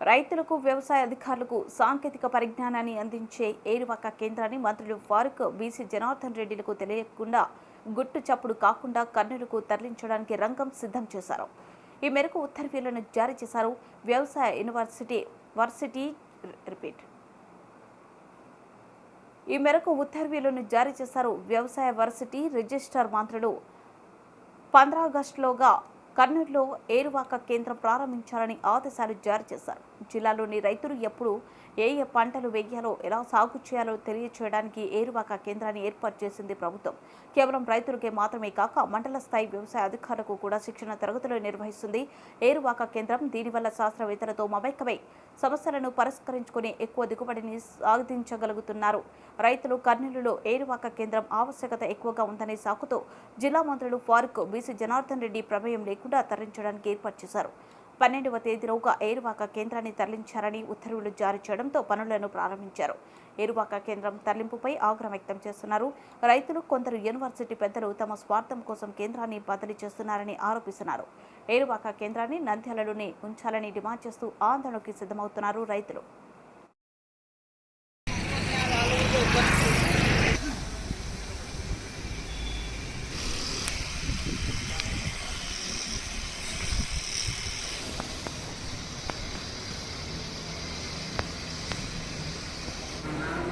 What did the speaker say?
రైతులకు వ్యవసాయ అధికారులకు సాంకేతిక పరిజ్ఞానాన్ని అందించే ఏరువాక కేంద్రాన్ని మంత్రులు ఫారూక్ బీసీ జనార్దన్ రెడ్డిలకు తెలియకుండా గుట్టు చప్పుడు కాకుండా కర్నూలుకు తరలించడానికి రంగం సిద్ధం చేశారు. ఈ మేరకు ఉత్తర్వులను జారీ చేశారు వ్యవసాయ యూనివర్సిటీ వర్సిటీ రిపీట్. ఈ మేరకు ఉత్తర్వులను జారీ చేశారు వ్యవసాయ వర్సిటీ రిజిస్టార్ మంత్రులు. పంద్రా ఆగస్టులోగా కర్నూలులో ఏరువాక కేంద్రం ప్రారంభించాలని ఆదేశాలు జారీ చేశారు. జిల్లాలోని రైతులు ఎప్పుడు ఏ ఏ పంటలు వేయాలో ఎలా సాగు చేయాలో తెలియచేయడానికి ఏరువాక కేంద్రాన్ని ఏర్పాటు చేసింది ప్రభుత్వం. కేవలం రైతులకే మాత్రమే కాక మండల స్థాయి వ్యవసాయ అధికారులకు కూడా శిక్షణ తరగతులు నిర్వహిస్తుంది ఏరువాక కేంద్రం. దీనివల్ల శాస్త్రవేత్తలతో మమైకమై సమస్యలను పరిష్కరించుకుని ఎక్కువ దిగుబడిని సాధించగలుగుతున్నారు. రైతులు కర్నూలులో ఏరువాక కేంద్రం ఆవశ్యకత ఎక్కువగా ఉందనే సాకుతో జిల్లా మంత్రులు ఫారూక్ బీసీ జనార్దన్ రెడ్డి ప్రమేయం కాకుండా తరలించడానికి ఏర్పాటు చేశారు. పన్నెండవ తేదీలోగా ఏరువాక కేంద్రాన్ని తరలించారని ఉత్తర్వులు జారీ చేయడంతో పనులను ప్రారంభించారు. ఏరువాక కేంద్రం తరలింపుపై ఆగ్రహం వ్యక్తం చేస్తున్నారు. రైతులు కొందరు యూనివర్సిటీ పెద్దలు తమ స్వార్థం కోసం కేంద్రాన్ని బదిలీ చేస్తున్నారని ఆరోపిస్తున్నారు. ఏరువాక కేంద్రాన్ని నంద్యాలలోనే ఉంచాలని డిమాండ్ చేస్తూ ఆందోళనకి సిద్ధమవుతున్నారు రైతులు. Thank you.